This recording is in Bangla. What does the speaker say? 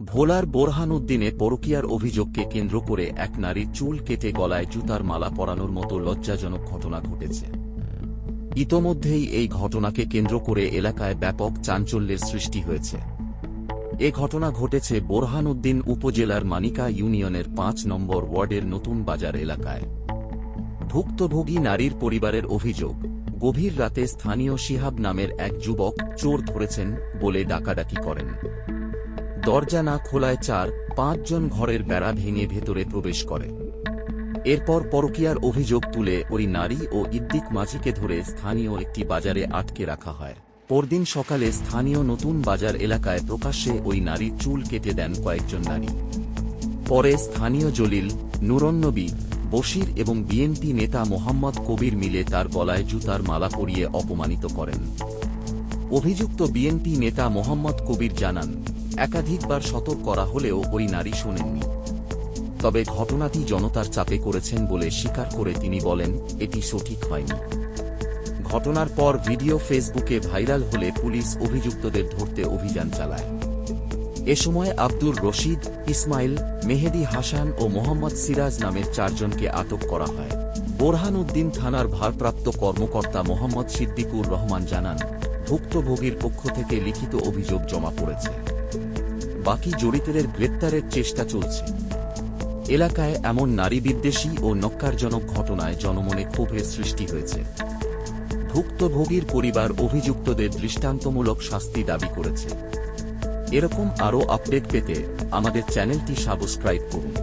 ভোলার বোরহান উদ্দিনে পরকীয়ার অভিযোগকে কেন্দ্র করে এক নারীর চুল কেটে গলায় জুতার মালা পরানোর মতো লজ্জাজনক ঘটনা ঘটেছে। ইতোমধ্যেই এই ঘটনাকে কেন্দ্র করে এলাকায় ব্যাপক চাঞ্চল্যের সৃষ্টি হয়েছে। এ ঘটনা ঘটেছে বোরহানউদ্দিন উপজেলার মানিকা ইউনিয়নের পাঁচ নম্বর ওয়ার্ডের নতুন বাজার এলাকায়। ভুক্তভোগী নারীর পরিবারের অভিযোগ, গভীর রাতে স্থানীয় শিহাব নামের এক যুবক চোর ধরেছেন বলে ডাকাডাকি করেন। দরজা না খোলায় চার, পাঁচজন ঘরের বেড়া ভেঙে ভেতরে প্রবেশ করে। এরপর পরকীয়ার অভিযোগ তুলে ওই নারী ও ইদ্দিক মাঝিকে ধরে স্থানীয় একটি বাজারে আটকে রাখা হয়। পরদিন সকালে স্থানীয় নতুন বাজার এলাকায় প্রকাশ্যে ওই নারীর চুল কেটে দেন কয়েকজন নারী। পরে স্থানীয় জলিল, নুরন্নবী, বশির এবং বিএনপি নেতা মোহাম্মদ কবির মিলে তার গলায় জুতার মালা পরিয়ে অপমানিত করেন। অভিযুক্ত বিএনপি নেতা মোহাম্মদ কবির জানান একাধিকবার সতর্ক করা হলেও ওই নারী শোনেননি। তবে ঘটনাটি জনতার চাপে করেছেন বলে স্বীকার করে তিনি বলেন, এটি সঠিক হয়নি। ঘটনার পর ভিডিও ফেসবুকে ভাইরাল হলে পুলিশ অভিযুক্তদের ধরতে অভিযান চালায়। এ সময় আব্দুর রশিদ, ইসমাইল, মেহেদি হাসান ও মোহাম্মদ সিরাজ নামের চারজনকে আটক করা হয়। বোরহান উদ্দিন থানার ভারপ্রাপ্ত কর্মকর্তা মোহাম্মদ সিদ্দিকুর রহমান জানান ভুক্তভোগীর পক্ষ থেকে লিখিত অভিযোগ জমা পড়েছে। বাকি জড়িতদের গ্রেপ্তারের চেষ্টা চলছে। এলাকায় এমন নারী বিদ্বেষী ও নক্কারজনক ঘটনায় জনমনে ক্ষোভের সৃষ্টি হয়েছে। ভুক্তভোগীর পরিবার অভিযুক্তদের দৃষ্টান্তমূলক শাস্তি দাবি করেছে। এরকম আরও আপডেট পেতে আমাদের চ্যানেলটি সাবস্ক্রাইব করুন।